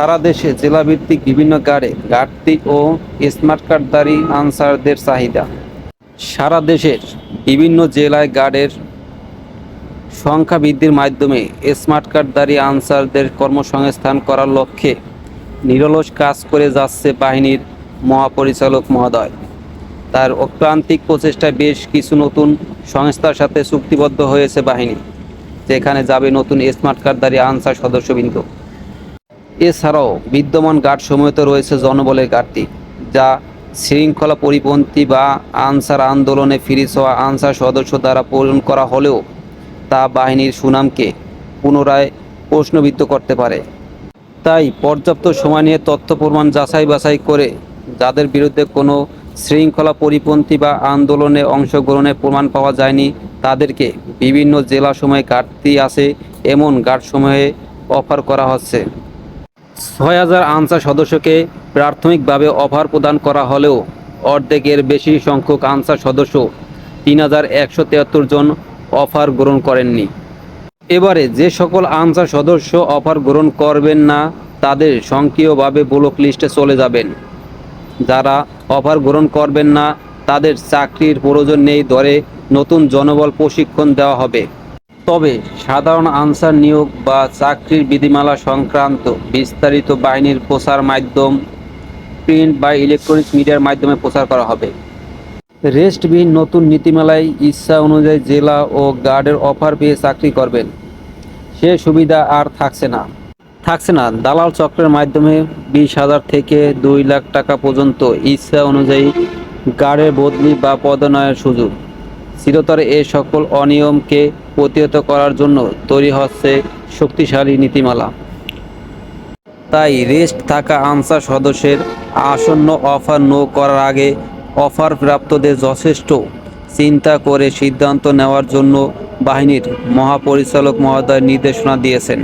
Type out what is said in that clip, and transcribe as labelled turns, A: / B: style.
A: সারা দেশে জেলাভিত্তিক বিভিন্ন গাড়ে, ঘাটতি ও স্মার্ট কার্ডধারী আনসারদের চাহিদা। সারা দেশের বিভিন্ন জেলায় গার্ডের সংখ্যা বৃদ্ধির মাধ্যমে স্মার্ট কার্ডধারী আনসারদের কর্মসংস্থান করার লক্ষ্যে নিরলস কাজ করে যাচ্ছে বাহিনীর মহাপরিচালক মহোদয়। তার অক্রান্তিক প্রচেষ্টায় বেশ কিছু নতুন সংস্থার সাথে চুক্তিবদ্ধ হয়েছে বাহিনী, যেখানে যাবে নতুন স্মার্ট কার্ডধারী আনসার সদস্যবৃন্দ। এছাড়াও বিদ্যমান গার্ড সমূহতে রয়েছে জনবলের ঘাটতি, যা শৃঙ্খলা পরিপন্থী বা আনসার আন্দোলনে ফিরে যাওয়া আনসার সদস্য দ্বারা পূরণ করা হলেও তা বাহিনীর সুনামকে পুনরায় প্রশ্নবিদ্ধ করতে পারে। তাই পর্যাপ্ত সময় নিয়ে তথ্য প্রমাণ যাচাই বাছাই করে, যাদের বিরুদ্ধে কোনো শৃঙ্খলা পরিপন্থী বা আন্দোলনে অংশগ্রহণের প্রমাণ পাওয়া যায়নি, তাদেরকে বিভিন্ন জেলা সময়ে ঘাটতি আছে, এমন গার্ডসমূহে অফার করা হচ্ছে। ছয় হাজার আনসার সদস্যকে প্রাথমিকভাবে অফার প্রদান করা হলেও অর্ধেকের বেশি সংখ্যক আনসার সদস্য তিন হাজার একশো তিয়াত্তর জন অফার গ্রহণ করেননি। এবারে যে সকল আনসার সদস্য অফার গ্রহণ করবেন না, তাদের সক্রিয়ভাবে ব্লক লিস্টে চলে যাবেন। যারা অফার গ্রহণ করবেন না, তাদের চাকরির প্রয়োজন নেই ধরে নতুন জনবল প্রশিক্ষণ দেওয়া হবে। তবে সাধারণ আনসার নিয়োগ বা চাকরির বিধিমালা সংক্রান্ত বিস্তারিত বাহিনীর প্রচার মাধ্যম, প্রিন্ট বা ইলেকট্রনিক্স মিডিয়ার মাধ্যমে প্রচার করা হবে। রেস্টবিহীন নতুন নীতিমালায় ইচ্ছা অনুযায়ী জেলা ও গার্ডের অফার পেয়ে চাকরি করবেন। সে সুবিধা আর থাকছে না। থাকছে না। দালাল চক্রের মাধ্যমে বিশ হাজার থেকে দুই লাখ টাকা পর্যন্ত ইচ্ছা অনুযায়ী গার্ডের বদলি বা পদোন্নয়নের সুযোগ। চিরতরে এ সকল অনিয়মকে প্রতিহত করার জন্য তৈরি হচ্ছে শক্তিশালী নীতিমালা। তাই রেস্ট থাকা আনসার সদস্যের আসন্ন অফার নো করার আগে অফার প্রাপ্তদের যথেষ্ট চিন্তা করে সিদ্ধান্ত নেওয়ার জন্য বাহিনীর মহাপরিচালক মহোদয় নির্দেশনা দিয়েছেন।